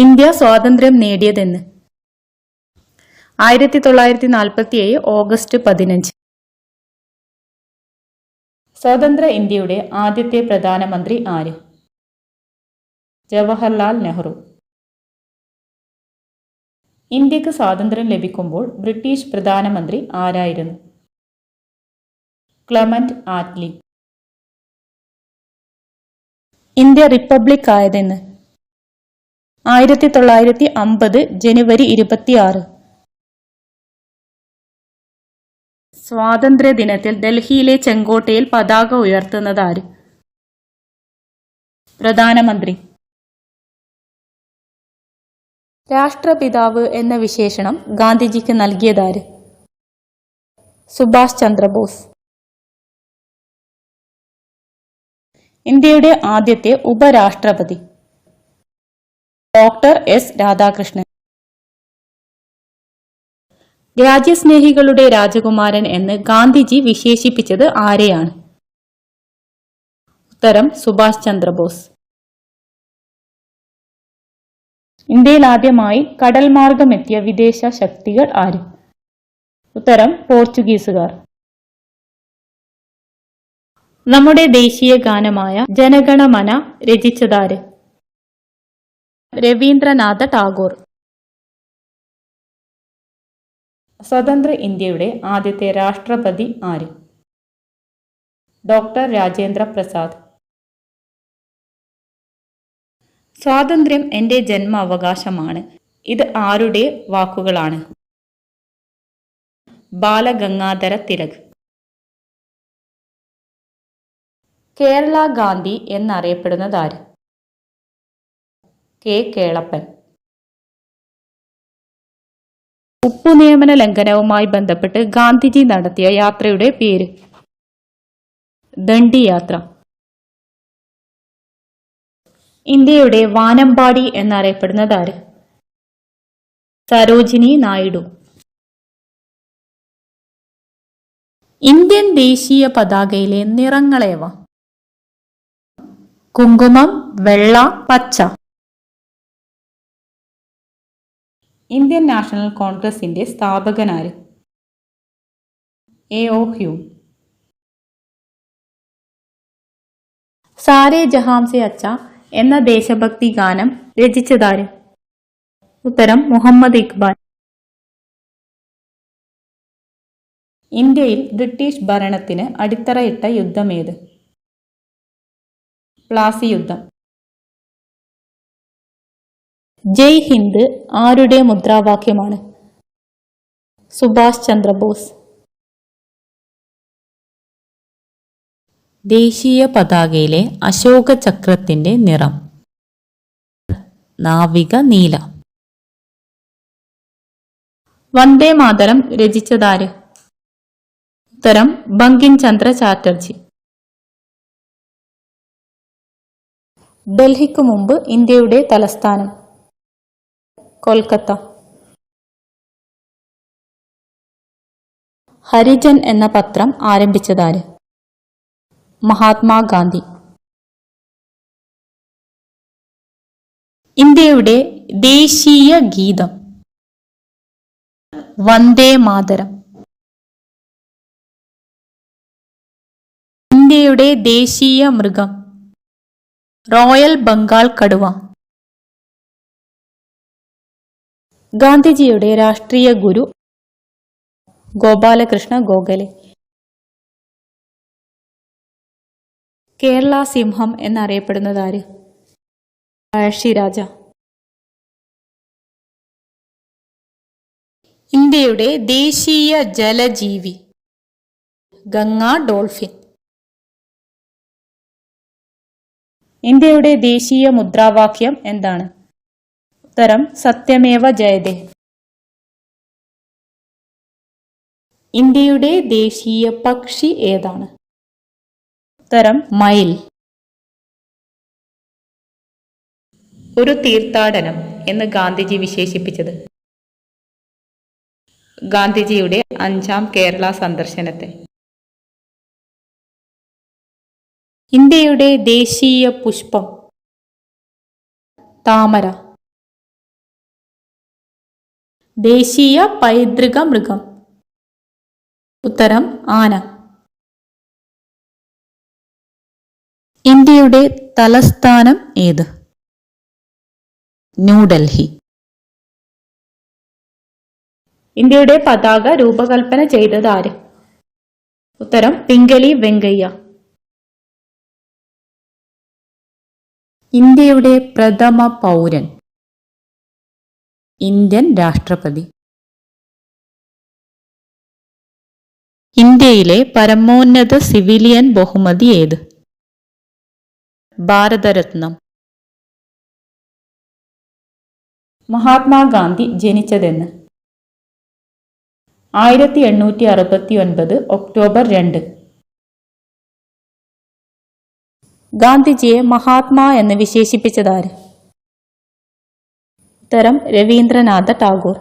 India സ്വാതന്ത്ര്യം നേടിയതെന്ന്. ആയിരത്തി തൊള്ളായിരത്തി നാൽപ്പത്തി ഏഴ് ഓഗസ്റ്റ് പതിനഞ്ച്. സ്വതന്ത്ര ഇന്ത്യയുടെ ആദ്യത്തെ പ്രധാനമന്ത്രി ആര്? ജവഹർലാൽ നെഹ്റു. ഇന്ത്യയ്ക്ക് സ്വാതന്ത്ര്യം ലഭിക്കുമ്പോൾ ബ്രിട്ടീഷ് പ്രധാനമന്ത്രി ആരായിരുന്നു? Clement Attlee. ഇന്ത്യ റിപ്പബ്ലിക് ആയതെന്ന്. ആയിരത്തി തൊള്ളായിരത്തി അമ്പത് ജനുവരി ഇരുപത്തിയാറ്. സ്വാതന്ത്ര്യ ദിനത്തിൽ ഡൽഹിയിലെ ചെങ്കോട്ടയിൽ പതാക ഉയർത്തുന്നത് ആര് പ്രധാനമന്ത്രി. രാഷ്ട്രപിതാവ് എന്ന വിശേഷണം ഗാന്ധിജിക്ക് നൽകിയതാര്? സുഭാഷ് ചന്ദ്രബോസ്. ഇന്ത്യയുടെ ആദ്യത്തെ ഉപരാഷ്ട്രപതി. Doctor S Radhakrishnan. രാജ്യസ്നേഹികളുടെ രാജകുമാരൻ എന്ന് ഗാന്ധിജി വിശേഷിപ്പിച്ചത് ആരെയാണ്? ഉത്തരം സുഭാഷ് ചന്ദ്രബോസ്. ഇന്ത്യയിൽ ആദ്യമായി കടൽ മാർഗമെത്തിയ വിദേശ ശക്തികൾ ആര്? ഉത്തരം പോർച്ചുഗീസുകാർ. നമ്മുടെ ദേശീയ ഗാനമായ ജനഗണമന രചിച്ചതാര്? രവീന്ദ്രനാഥ ടാഗോർ. സ്വതന്ത്ര ഇന്ത്യയുടെ ആദ്യത്തെ രാഷ്ട്രപതി ആര്? ഡോക്ടർ രാജേന്ദ്ര പ്രസാദ്. സ്വാതന്ത്ര്യം എന്റെ ജന്മ അവകാശമാണ് ഇത് ആരുടെ വാക്കുകളാണ്? ബാലഗംഗാധര തിലക്. കേരള ഗാന്ധി എന്നറിയപ്പെടുന്നത് ആര്? കെ കേളപ്പൻ. ഉപ്പു നിയമന ലംഘനവുമായി ബന്ധപ്പെട്ട് ഗാന്ധിജി നടത്തിയ യാത്രയുടെ പേര്. ദണ്ഡി യാത്ര ഇന്ത്യയുടെ വാനമ്പാടി എന്നറിയപ്പെടുന്നത് ആര്? സരോജിനി നായിഡു. ഇന്ത്യൻ ദേശീയ പതാകയിലെ നിറങ്ങളേവ? കുങ്കുമം വെള്ള പച്ച. ഇന്ത്യൻ നാഷണൽ കോൺഗ്രസിന്റെ സ്ഥാപകനാര്? A. O. Hume. Saare Jahanse Accha എന്ന ദേശഭക്തി ഗാനം രചിച്ചതാര്? ഉത്തരം മുഹമ്മദ് ഇക്ബാൽ. ഇന്ത്യയിൽ ബ്രിട്ടീഷ് ഭരണത്തിന് അടിത്തറയിട്ട യുദ്ധമേത് പ്ലാസി യുദ്ധം. ജയ് ഹിന്ദ് ആരുടെ മുദ്രാവാക്യമാണ്? സുഭാഷ് ചന്ദ്രബോസ്. ദേശീയ പതാകയിലെ അശോക ചക്രത്തിന്റെ നിറം. നാവിക നീല. വന്ദേ മാതരം രചിച്ചതാര്? ഉത്തരം ബങ്കിം ചന്ദ്ര ചാറ്റർജി. ഡൽഹിക്ക് മുമ്പ് ഇന്ത്യയുടെ തലസ്ഥാനം. കൊൽക്കത്ത. ഹരിജൻ എന്ന പത്രം ആരംഭിച്ചതാര്? മഹാത്മാഗാന്ധി. ഇന്ത്യയുടെ ദേശീയ ഗീതം. വന്ദേ മാതരം. ഇന്ത്യയുടെ ദേശീയ മൃഗം. റോയൽ ബംഗാൾ കടുവ. ഗാന്ധിജിയുടെ രാഷ്ട്രീയ ഗുരു ഗോപാലകൃഷ്ണ ഗോഖലെ. കേരള സിംഹം എന്നറിയപ്പെടുന്നത് ആര്? പഴശ്ശിരാജ ഇന്ത്യയുടെ ദേശീയ ജലജീവി ഗംഗ ഡോൾഫിൻ. ഇന്ത്യയുടെ ദേശീയ മുദ്രാവാക്യം എന്താണ്? ഉത്തരം സത്യമേവ ജയതേ. ഇന്ത്യയുടെ ദേശീയ പക്ഷി ഏതാണ്? ഉത്തരം മയിൽ. ഒരു തീർത്ഥാടനം എന്ന് ഗാന്ധിജി വിശേഷിപ്പിച്ചത്. ഗാന്ധിജിയുടെ അഞ്ചാം കേരള സന്ദർശനത്തെ. ഇന്ത്യയുടെ ദേശീയ പുഷ്പം. താമര. ദേശീയ പൈതൃക മൃഗം. ഉത്തരം ആന. ഇന്ത്യയുടെ തലസ്ഥാനം ഏത്? ന്യൂഡൽഹി. ഇന്ത്യയുടെ പതാക രൂപകൽപ്പന ചെയ്തത് ആര്? ഉത്തരം പിംഗലി വെങ്കയ്യ. ഇന്ത്യയുടെ പ്രഥമ പൗരൻ. ഇന്ത്യൻ രാഷ്ട്രപതി. ഇന്ത്യയിലെ പരമോന്നത സിവിലിയൻ ബഹുമതി ഏത്? ഭാരതരത്നം. മഹാത്മാഗാന്ധി ജനിച്ചതെന്ന്. ആയിരത്തി എണ്ണൂറ്റി അറുപത്തി ഒൻപത് ഒക്ടോബർ രണ്ട്. ഗാന്ധിജിയെ മഹാത്മാ എന്ന് വിശേഷിപ്പിച്ചതാര്? ഉത്തരം രവീന്ദ്രനാഥ ടാഗോർ.